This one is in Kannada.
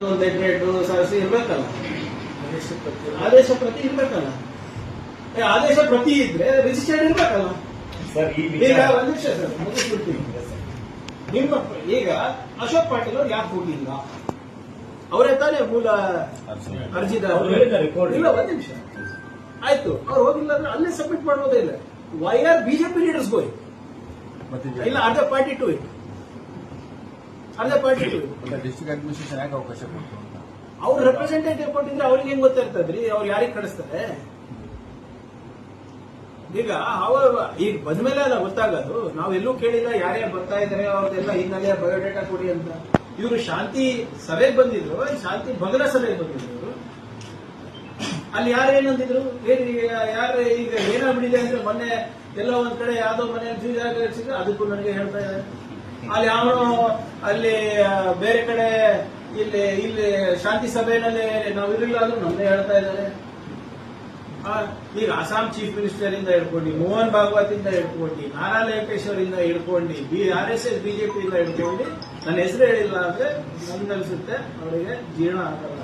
ಒಂದು ಲೆಟ್ರೇಟ್ ಸರಸಿ ಇರ್ಬೇಕಲ್ಲ? ಆದೇಶ ಪ್ರತಿ ಇರ್ಬೇಕಲ್ಲ? ಆದೇಶ ಪ್ರತಿ ಇದ್ರೆ ರಿಜಿಸ್ಟರ್ಡ್ ಇರ್ಬೇಕಲ್ಲ? ಸರ್ ಈಗ ಒಂದ್ ನಿಮಿಷ ಸರ್ ಮುಗಿಸ್ಬಿಡ್ತೀನಿ ನಿಮ್ಮ ಈಗ ಅಶೋಕ್ ಪಾಟೀಲ್ ಅವ್ರು ಯಾಕೆ ಹೋಗಿಲ್ಲ ಅವರೇ ತಾನೇ ಮೂಲ ಅರ್ಜಿದಾರ. ಇಲ್ಲ ಒಂದ್ ನಿಮಿಷ. ಆಯ್ತು ಅವ್ರು ಹೋಗಿಲ್ಲ ಅಂದ್ರೆ ಅಲ್ಲೇ ಸಬ್ಮಿಟ್ ಮಾಡ್ಬೋದೇ ಇಲ್ಲ. ವೈ ಆರ್ ಬಿಜೆಪಿ ಲೀಡರ್ಸ್ ಗೋಯ್ ಇಲ್ಲ ಅರ್ಧ ಪಾರ್ಟಿ ಟು ಇಟ್ ಅರ್ಧ ಪಾರ್ಟಿ ಡಿಸ್ಟ್ರಿಕ್ಟ್ ಅಡ್ಮಿನಿಸ್ಟ್ರೇಷನ್ ಯಾಕೆ ಅವಕಾಶ ಅವ್ರು ರೆಪ್ರೆಸೆಂಟೇಟಿವ್ ಕೊಟ್ಟಿದ್ರೆ ಅವ್ರಿಗೆ ಹೆಂಗ್ ಗೊತ್ತಿರ್ತದ್ರಿ? ಅವ್ರು ಯಾರಿಗೆ ಕಳಿಸ್ತಾರೆ? ಈಗ ಅವ ಈಗ ಬಂದ್ಮೇಲೆ ಅಲ್ಲ ಗೊತ್ತಾಗೋದು. ಎಲ್ಲೂ ಕೇಳಿಲ್ಲ ಯಾರೇ ಬರ್ತಾ ಇದಾರೆ ಅವ್ರದೆಲ್ಲ ಹಿನ್ನೆಲೆ ಬಯೋಡೇಟಾ ಕೊಡಿ ಅಂತ. ಇವರು ಶಾಂತಿ ಸಭೆಗೆ ಬಂದಿದ್ರು. ಶಾಂತಿ ಭಗನ ಸಭೆಗೆ ಬಂದಿದ್ರು. ಇವ್ರು. ಅಲ್ಲಿ ಯಾರು ಏನಂದಿದ್ರು ಏನ್ ಯಾರು ಈಗ ಏನಾಗ್ಬಿಟ್ಟಿದೆ ಅಂದ್ರೆ ಮೊನ್ನೆ ಎಲ್ಲೋ ಒಂದ್ ಕಡೆ ಯಾವ್ದೋ ಮನೆ ಅದಕ್ಕೂ ನನಗೆ ಹೇಳ್ತಾ ಇದ್ದಾರೆ. ಅಲ್ಲಿ ಅವನು ಅಲ್ಲಿ ಬೇರೆ ಕಡೆ ಇಲ್ಲಿ ಇಲ್ಲಿ ಶಾಂತಿ ಸಭೆಯಲ್ಲಿ ನಾವು ಇರಲಿಲ್ಲ ಅಂದ್ರೂ ನಮ್ದೇ ಹೇಳ್ತಾ ಇದ್ದಾರೆ. ಈಗ ಅಸ್ಸಾಂ ಚೀಫ್ ಮಿನಿಸ್ಟರ್ ಇಂದ ಹಿಡ್ಕೊಂಡು, ಮೋಹನ್ ಭಾಗವತ್ ಇಂದ ಹಿಡ್ಕೊಂಡು, ನಾರಾ ಲೋಕೇಶ್ವರ್ ಇಂದ ಹಿಡ್ಕೊಂಡು B R S S BJP ಇಂದ ಹಿಡ್ಕೊಂಡು ನನ್ನ ಹೆಸರು ಹೇಳಿಲ್ಲ ಅಂದ್ರೆ ನನ್ಗನ್ಸುತ್ತೆ ಅವರಿಗೆ ಜೀರ್ಣ ಆಗಲ್ಲ